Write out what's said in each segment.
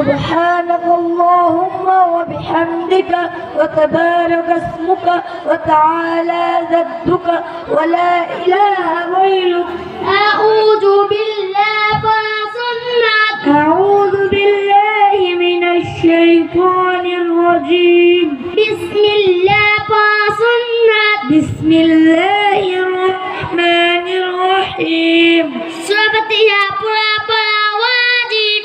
سبحانك اللهم وبحمدك وتبارك اسمك وتعالى جدك ولا إله غيرك. أعوذ بالله وصنعك أعوذ بالله من الشيطان الرجيم. بسم الله وصنعك بسم الله الرحمن الرحيم. سبت يا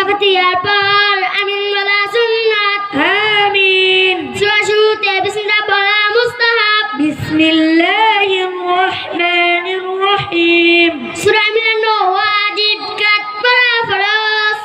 الضالين সূরাটি আর পর আমিন বলা সুন্নাত آمين সূরা শুরুতে বিসমিল্লাহ বলা মুস্তাহাব بسم الله الرحمن الرحيم সূরা মিলানো ওয়াজিব কাত পড়া ফরজ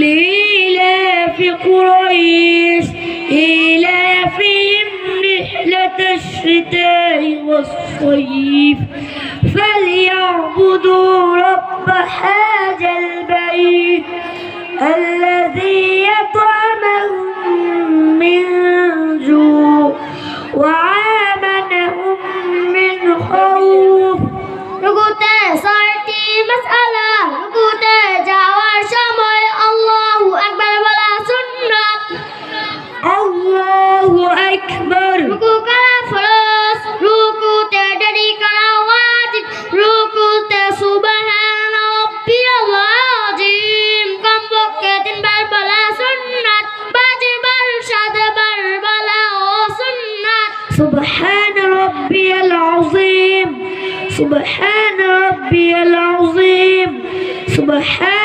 لإيلاف قريش إيلافهم رحلة الشتاء والصيف فليعبدوا رب هذا البيت الذي يطعمهم سبحان ربي العظيم. سبحان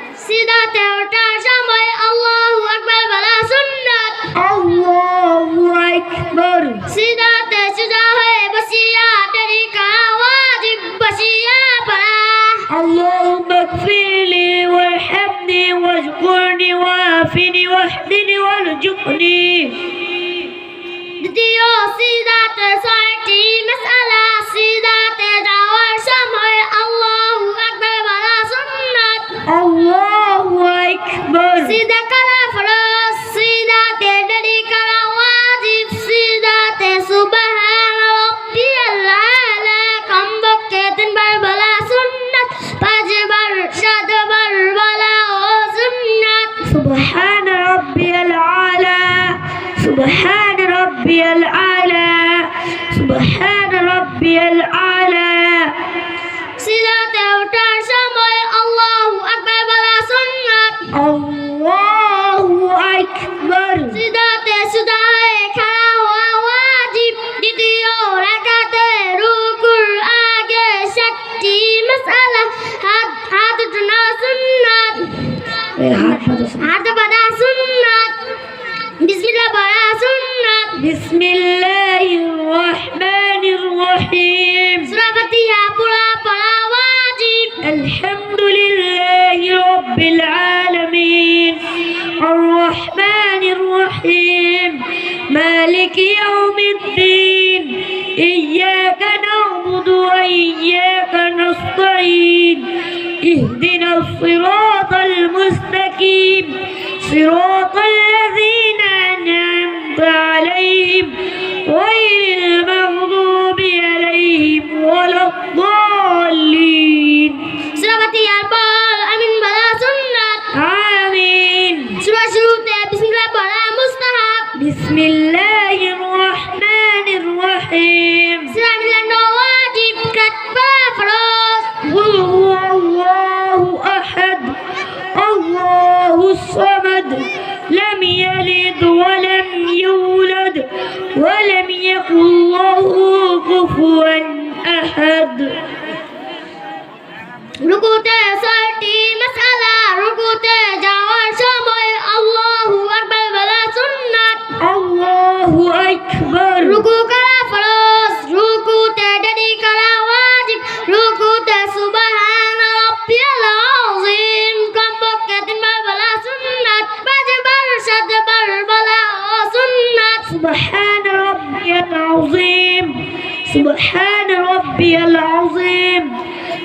সিজদাতে ওঠার সময় আল্লাহু আকবার বলা সুন্নাত الله أكبر সিজদাতে সুজা হয়ে বসিয়া দেরি করা ওয়াজিব বসিয়া পড়া اللهم اغفر لي وارحمني واذكرني وعافني واهدني وارزقني দ্বিতীয় সিজদাতে ربي الأعلى সিজদাতে ওঠার সময় আল্লাহু আকবার বলা সুন্নাত الله أكبر সিজদাতে সুজা হয়ে খাড়া হওয়া ওয়াজিব দ্বিতীয় রাকাতে রুকুর আগে সাতটি মাসআলা হাত হাত উঠানো সুন্নাত হাত বাঁধা সুন্নাত বিসমিল্লাহ পড়া সুন্নাত بسم الله الرحمن الرحيم. صرافتها يا بلا واجب. الحمد لله رب العالمين. الرحمن الرحيم. مالك يوم الدين. إياك نعبد وإياك نستعين. اهدنا الصراط المستقيم. صراط الذين أنعمت عليهم غير الضالين Surah Fatihah bol amin bala sunnat آمين Surah syurute bismillah bala mustahab بسم الله الرحمن الرحيم Surah milan wajib katba faros قل هو الله أحد الله الصمد لم يلد ولم يولد ولم يكن له كفوا أحد ركوت صلتي مسألة ركوت جواب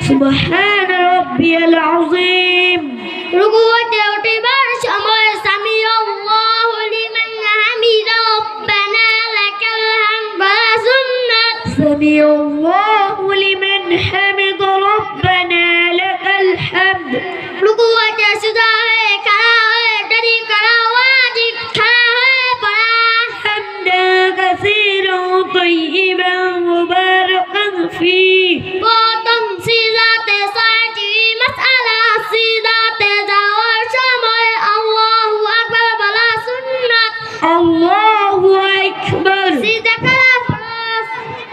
سبحان ربي العظيم. ركوع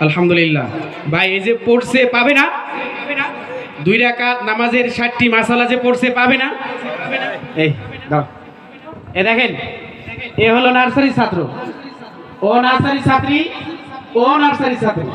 আলহামদুলিল্লাহ। ভাই, এই যে পড়ছে পাবে না? দুই রাখা নামাজের ষাটটি মাসালা যে পড়ছে পাবে না? এই এ দেখেন, এ হলো নার্সারি ছাত্র। ও নার্সারি ছাত্রী, ও নার্সারি ছাত্রী।